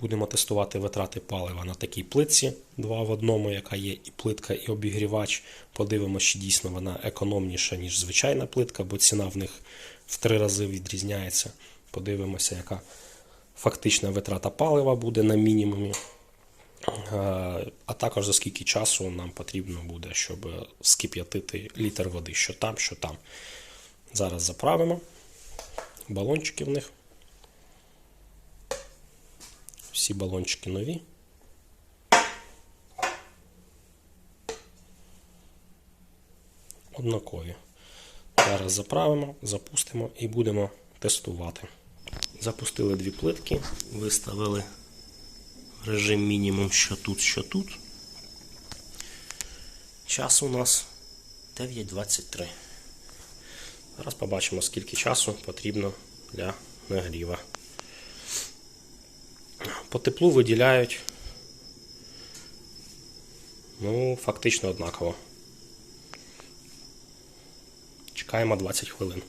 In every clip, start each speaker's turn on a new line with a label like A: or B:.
A: Будемо тестувати витрати палива на такій плитці 2 в одному, яка є і плитка, і обігрівач. Подивимося, чи дійсно вона економніша, ніж звичайна плитка, бо ціна в них в три рази відрізняється. Подивимося, яка фактична витрата палива буде на мінімумі. Е, А також за скільки часу нам потрібно буде, щоб скип'ятити літр води, що там, що там. Зараз заправимо балончики в них. Всі балончики нові. Однакові. Зараз заправимо, запустимо і будемо тестувати. Запустили дві плитки, виставили режим мінімум, що тут, що тут. Час у нас 9.23. Зараз побачимо, скільки часу потрібно для нагріва. По теплу виділяють ну, фактично однаково. Чекаємо 20 хвилин.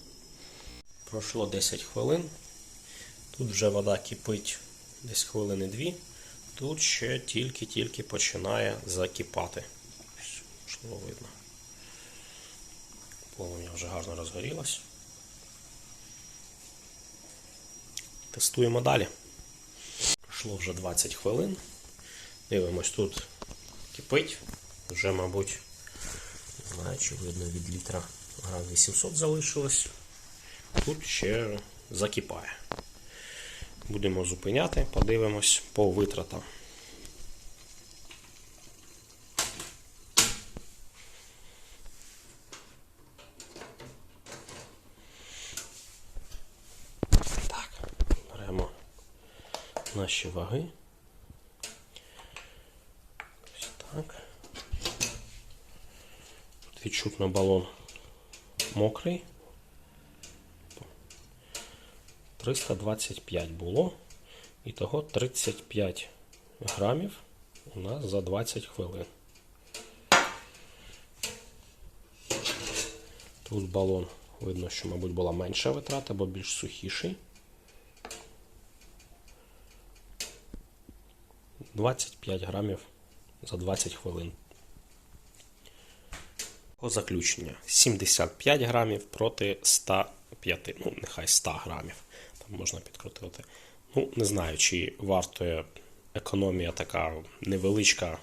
A: Пройшло 10 хвилин. Тут вже вода кипить десь хвилини 2. Тут ще тільки-тільки починає закипати. Можливо, видно. Полум'я вже гарно розгорілось. Тестуємо далі. Пройшло вже 20 хвилин. Дивимось, тут кипить. Вже, мабуть, не знаю, чи видно від літра грам 800 залишилось. Тут ще закипає. Будемо зупиняти, подивимось по витратам. Так, беремо наші ваги. Ось так. Тут відчутно балон мокрий. 325 було. І того 35 грамів у нас за 20 хвилин. Тут балон видно, що, мабуть, була менша витрата, бо більш сухіший. 25 грамів за 20 хвилин. По заключення 75 грамів проти 105, ну, нехай 100 грамів. Там можна підкрутити. Ну, не знаю, чи вартує економія така невеличка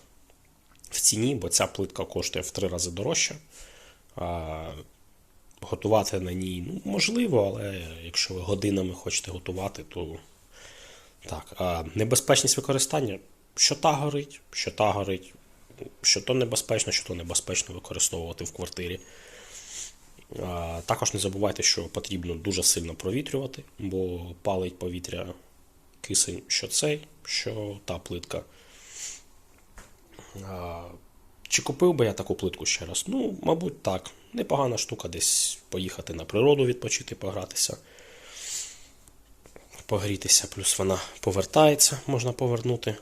A: в ціні, бо ця плитка коштує в три рази дорожче. А, готувати на ній ну, можливо, але якщо ви годинами хочете готувати, то так. А небезпечність використання, що та горить, що та горить, що то небезпечно, що то небезпечно використовувати в квартирі. Також не забувайте, що потрібно дуже сильно провітрювати, бо палить повітря кисень, що цей, що та плитка. Чи купив би я таку плитку ще раз? Ну, мабуть, так. Непогана штука десь поїхати на природу, відпочити, погратися, погрітися, плюс вона повертається, можна повернути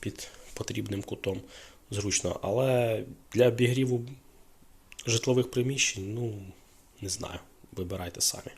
A: під потрібним кутом зручно. Але для обігріву житлових приміщень, ну, не знаю, вибирайте самі.